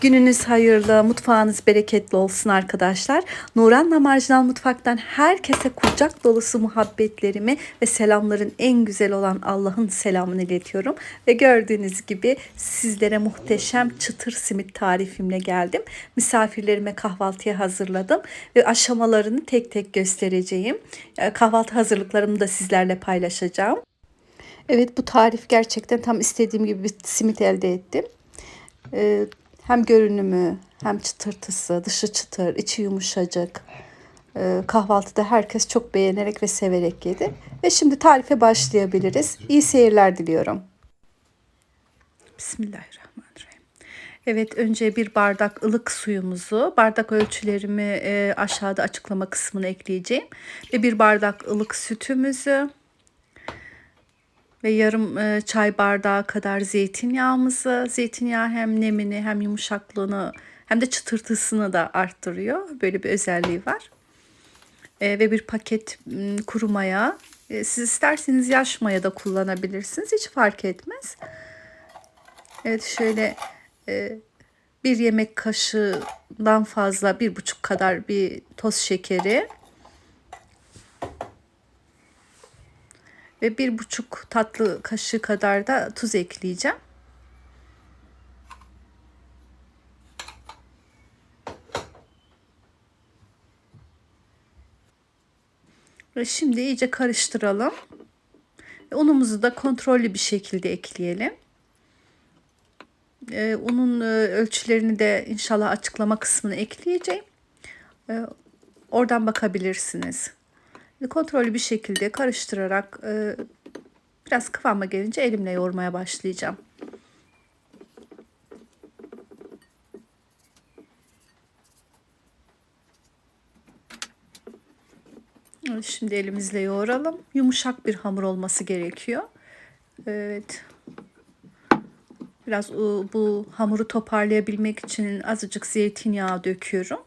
Gününüz hayırlı, mutfağınız bereketli olsun arkadaşlar. Nuran'la Marjinal Mutfak'tan herkese kucak dolusu muhabbetlerimi ve selamların en güzel olan Allah'ın selamını iletiyorum. Ve gördüğünüz gibi sizlere muhteşem çıtır simit tarifimle geldim. Misafirlerime kahvaltıya hazırladım ve aşamalarını tek tek göstereceğim. Ee, Kahvaltı hazırlıklarımı da sizlerle paylaşacağım. Evet bu tarif gerçekten tam istediğim gibi bir simit elde ettim. Ee, hem görünümü hem çıtırtısı, dışı çıtır, içi yumuşacık. Ee, kahvaltıda herkes çok beğenerek ve severek yedi. Ve şimdi tarife başlayabiliriz. İyi seyirler diliyorum. Bismillahirrahmanirrahim. Evet önce bir bardak ılık suyumuzu, bardak ölçülerimi e, aşağıda açıklama kısmına ekleyeceğim. Ve bir bardak ılık sütümüzü, ve yarım e, çay bardağı kadar zeytinyağımızı. Zeytinyağı hem nemini hem yumuşaklığını hem de çıtırtısını da arttırıyor. Böyle bir özelliği var. E, ve bir paket kuru maya. E, siz isterseniz yaş maya da kullanabilirsiniz. Hiç fark etmez. Evet şöyle e, bir yemek kaşığından fazla bir buçuk kadar bir toz şekeri. Ve bir buçuk tatlı kaşığı kadar da tuz ekleyeceğim. Ve şimdi iyice karıştıralım. Unumuzu da kontrollü bir şekilde ekleyelim. Ee, unun e, ölçülerini de inşallah açıklama kısmına ekleyeceğim. Ee, oradan bakabilirsiniz. Kontrollü bir şekilde karıştırarak e, biraz kıvama gelince elimle yoğurmaya başlayacağım. Şimdi elimizle yoğuralım. Yumuşak bir hamur olması gerekiyor. Evet. Biraz bu hamuru toparlayabilmek için azıcık zeytinyağı döküyorum.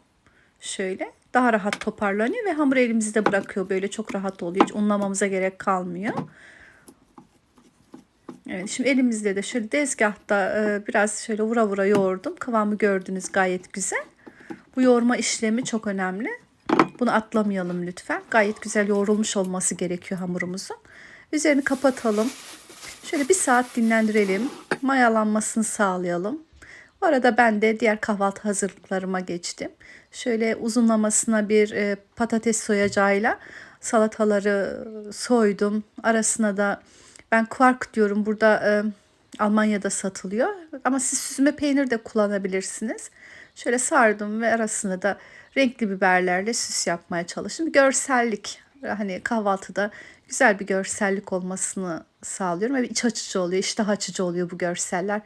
Şöyle daha rahat toparlanıyor ve hamur elimizde bırakıyor. Böyle çok rahat oluyor. Hiç unlamamıza gerek kalmıyor. Evet, şimdi elimizde de şöyle dezgahta e, biraz şöyle vura vura yoğurdum. Kıvamı gördünüz gayet güzel. Bu yoğurma işlemi çok önemli. Bunu atlamayalım lütfen. Gayet güzel yoğrulmuş olması gerekiyor hamurumuzun. Üzerini kapatalım. Şöyle bir saat dinlendirelim. Mayalanmasını sağlayalım. Bu arada ben de diğer kahvaltı hazırlıklarıma geçtim. Şöyle uzunlamasına bir e, patates soyacağıyla salataları soydum. Arasına da ben quark diyorum burada e, Almanya'da satılıyor. Ama siz süzme peynir de kullanabilirsiniz. Şöyle sardım ve arasına da renkli biberlerle süs yapmaya çalıştım. Görsellik hani kahvaltıda güzel bir görsellik olmasını sağlıyorum. Ve iç açıcı oluyor, iştah açıcı oluyor bu görseller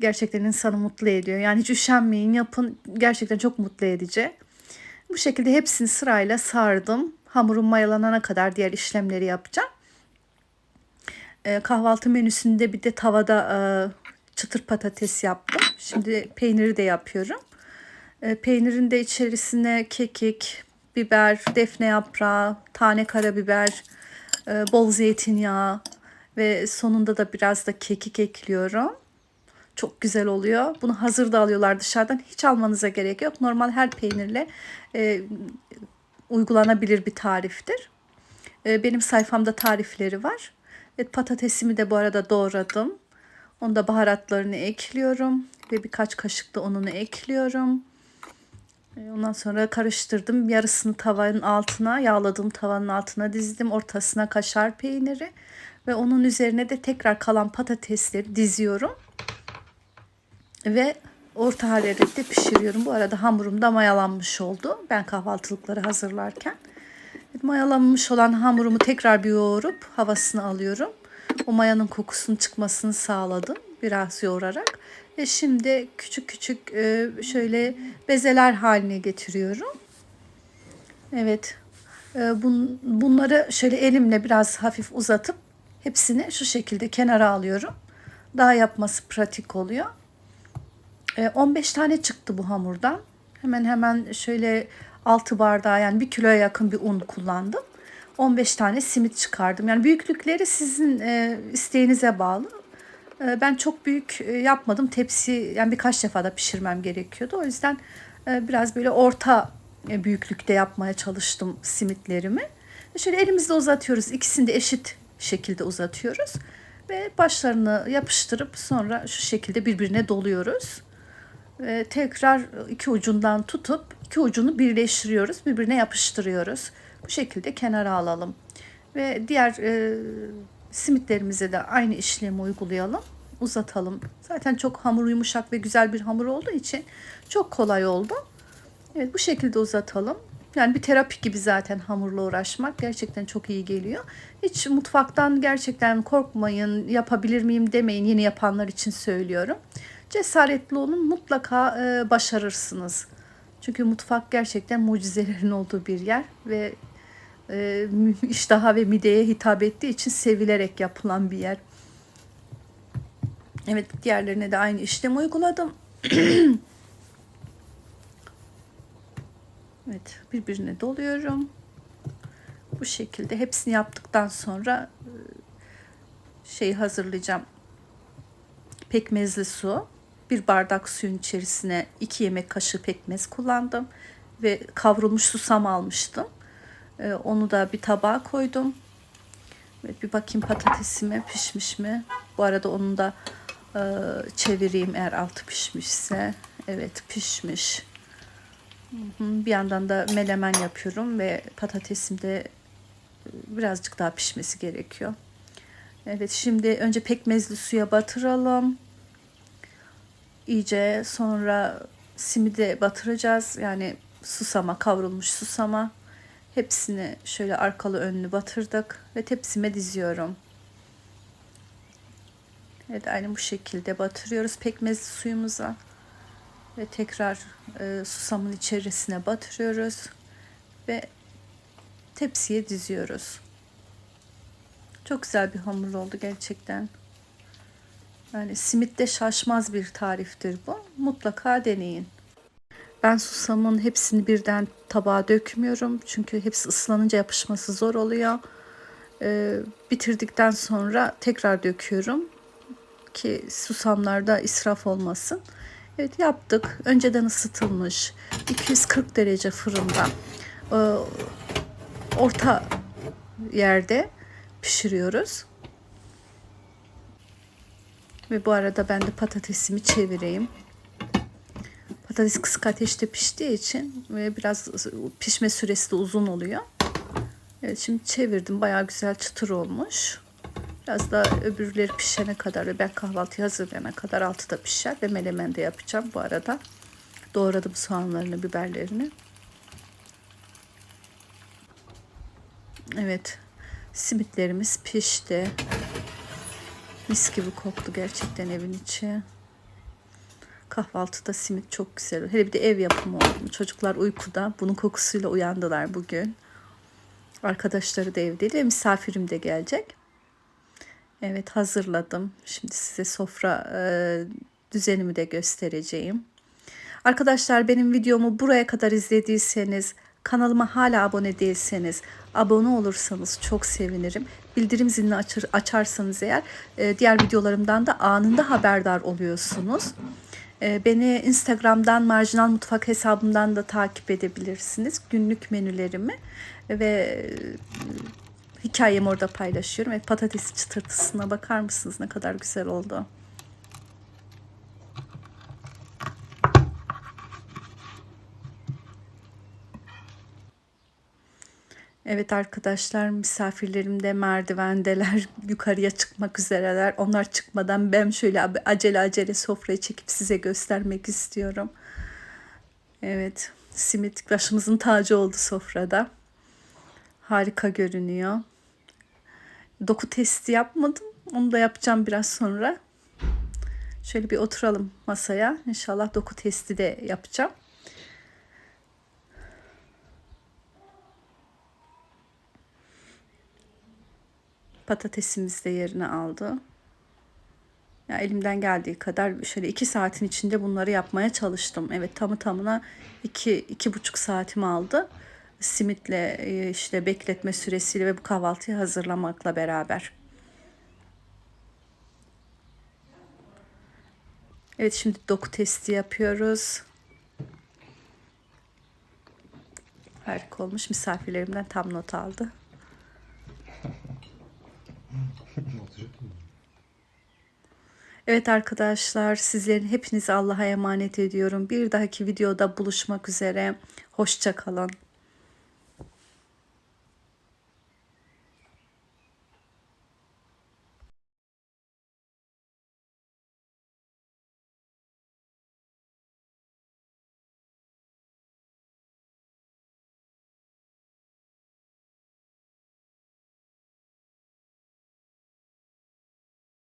gerçekten insanı mutlu ediyor. Yani hiç üşenmeyin yapın gerçekten çok mutlu edici. Bu şekilde hepsini sırayla sardım. Hamurum mayalanana kadar diğer işlemleri yapacağım. Ee, kahvaltı menüsünde bir de tavada e, çıtır patates yaptım. Şimdi peyniri de yapıyorum. E, peynirin de içerisine kekik, biber, defne yaprağı, tane karabiber, e, bol zeytinyağı ve sonunda da biraz da kekik ekliyorum. Çok güzel oluyor. Bunu hazır da alıyorlar dışarıdan. Hiç almanıza gerek yok. Normal her peynirle e, uygulanabilir bir tariftir. E, benim sayfamda tarifleri var. Evet, patatesimi de bu arada doğradım. Onda baharatlarını ekliyorum. Ve birkaç kaşık da ununu ekliyorum. E, ondan sonra karıştırdım. Yarısını tavanın altına, yağladığım tavanın altına dizdim. Ortasına kaşar peyniri. Ve onun üzerine de tekrar kalan patatesleri diziyorum ve orta hararette pişiriyorum. Bu arada hamurum da mayalanmış oldu. Ben kahvaltılıkları hazırlarken. Mayalanmış olan hamurumu tekrar bir yoğurup havasını alıyorum. O mayanın kokusunun çıkmasını sağladım biraz yoğurarak. Ve şimdi küçük küçük e, şöyle bezeler haline getiriyorum. Evet. E, bunları şöyle elimle biraz hafif uzatıp hepsini şu şekilde kenara alıyorum. Daha yapması pratik oluyor. 15 e, tane çıktı bu hamurdan. Hemen hemen şöyle 6 bardağı yani 1 kiloya yakın bir un kullandım. 15 tane simit çıkardım. Yani büyüklükleri sizin e, isteğinize bağlı. Ee, Ben çok büyük e, yapmadım. Tepsi yani birkaç defa da pişirmem gerekiyordu. O yüzden e, biraz böyle orta büyüklükte yapmaya çalıştım simitlerimi. Şöyle elimizde uzatıyoruz. İkisini de eşit şekilde uzatıyoruz. Ve başlarını yapıştırıp sonra şu şekilde birbirine doluyoruz. Ve tekrar iki ucundan tutup iki ucunu birleştiriyoruz. Birbirine yapıştırıyoruz. Bu şekilde kenara alalım. Ve diğer e, simitlerimize de aynı işlemi uygulayalım. Uzatalım. Zaten çok hamur yumuşak ve güzel bir hamur olduğu için çok kolay oldu. Evet bu şekilde uzatalım. Yani bir terapi gibi zaten hamurla uğraşmak gerçekten çok iyi geliyor. Hiç mutfaktan gerçekten korkmayın, yapabilir miyim demeyin yeni yapanlar için söylüyorum. Cesaretli olun mutlaka e, başarırsınız. Çünkü mutfak gerçekten mucizelerin olduğu bir yer ve e, iştaha ve mideye hitap ettiği için sevilerek yapılan bir yer. Evet diğerlerine de aynı işlemi uyguladım. evet birbirine doluyorum. Bu şekilde hepsini yaptıktan sonra e, şeyi hazırlayacağım. Pekmezli su. Bir bardak suyun içerisine iki yemek kaşığı pekmez kullandım. Ve kavrulmuş susam almıştım. E, Onu da bir tabağa koydum. Evet, bir bakayım patatesime pişmiş mi? Bu arada onu da e, çevireyim eğer altı pişmişse. Evet pişmiş. Bir yandan da melemen yapıyorum ve patatesim de e, birazcık daha pişmesi gerekiyor. Evet şimdi önce pekmezli suya batıralım. İyice sonra simide batıracağız. Yani susama kavrulmuş susama. Hepsini şöyle arkalı önlü batırdık ve tepsime diziyorum. Evet aynı bu şekilde batırıyoruz pekmezli suyumuza. Ve tekrar e, susamın içerisine batırıyoruz. Ve tepsiye diziyoruz. Çok güzel bir hamur oldu gerçekten. Yani simitte şaşmaz bir tariftir bu. Mutlaka deneyin. Ben susamın hepsini birden tabağa dökmüyorum. Çünkü hepsi ıslanınca yapışması zor oluyor. Ee, bitirdikten sonra tekrar döküyorum. Ki susamlarda israf olmasın. Evet yaptık. Önceden ısıtılmış. 240 derece fırında. Ee, orta yerde pişiriyoruz. Ve bu arada ben de patatesimi çevireyim. Patates kısık ateşte piştiği için ve biraz pişme süresi de uzun oluyor. Evet şimdi çevirdim. Bayağı güzel çıtır olmuş. Biraz da öbürleri pişene kadar ve ben kahvaltıyı hazırlayana kadar altıda pişer ve menemen de yapacağım bu arada. Doğradım soğanlarını, biberlerini. Evet. Simitlerimiz pişti. Mis gibi koktu gerçekten evin içi. Kahvaltıda simit çok güzel. Hele bir de ev yapımı oldu. Çocuklar uykuda. Bunun kokusuyla uyandılar bugün. Arkadaşları da evdeydi ve misafirim de gelecek. Evet hazırladım. Şimdi size sofra e, düzenimi de göstereceğim. Arkadaşlar benim videomu buraya kadar izlediyseniz kanalıma hala abone değilseniz abone olursanız çok sevinirim. Bildirim zilini açır, açarsanız eğer e, diğer videolarımdan da anında haberdar oluyorsunuz. E, beni Instagram'dan Marjinal Mutfak hesabımdan da takip edebilirsiniz. Günlük menülerimi ve e, hikayemi orada paylaşıyorum. Evet, patates çıtırtısına bakar mısınız ne kadar güzel oldu. Evet arkadaşlar misafirlerim de merdivendeler yukarıya çıkmak üzereler. Onlar çıkmadan ben şöyle acele acele sofrayı çekip size göstermek istiyorum. Evet simit başımızın tacı oldu sofrada. Harika görünüyor. Doku testi yapmadım. Onu da yapacağım biraz sonra. Şöyle bir oturalım masaya. İnşallah doku testi de yapacağım. Patatesimiz de yerine aldı. Ya elimden geldiği kadar şöyle iki saatin içinde bunları yapmaya çalıştım. Evet tamı tamına iki, iki buçuk saatimi aldı. Simitle e, işte bekletme süresiyle ve bu kahvaltıyı hazırlamakla beraber. Evet şimdi doku testi yapıyoruz. Harika olmuş. Misafirlerimden tam not aldı. Evet arkadaşlar sizlerin hepinizi Allah'a emanet ediyorum. Bir dahaki videoda buluşmak üzere. Hoşça kalın.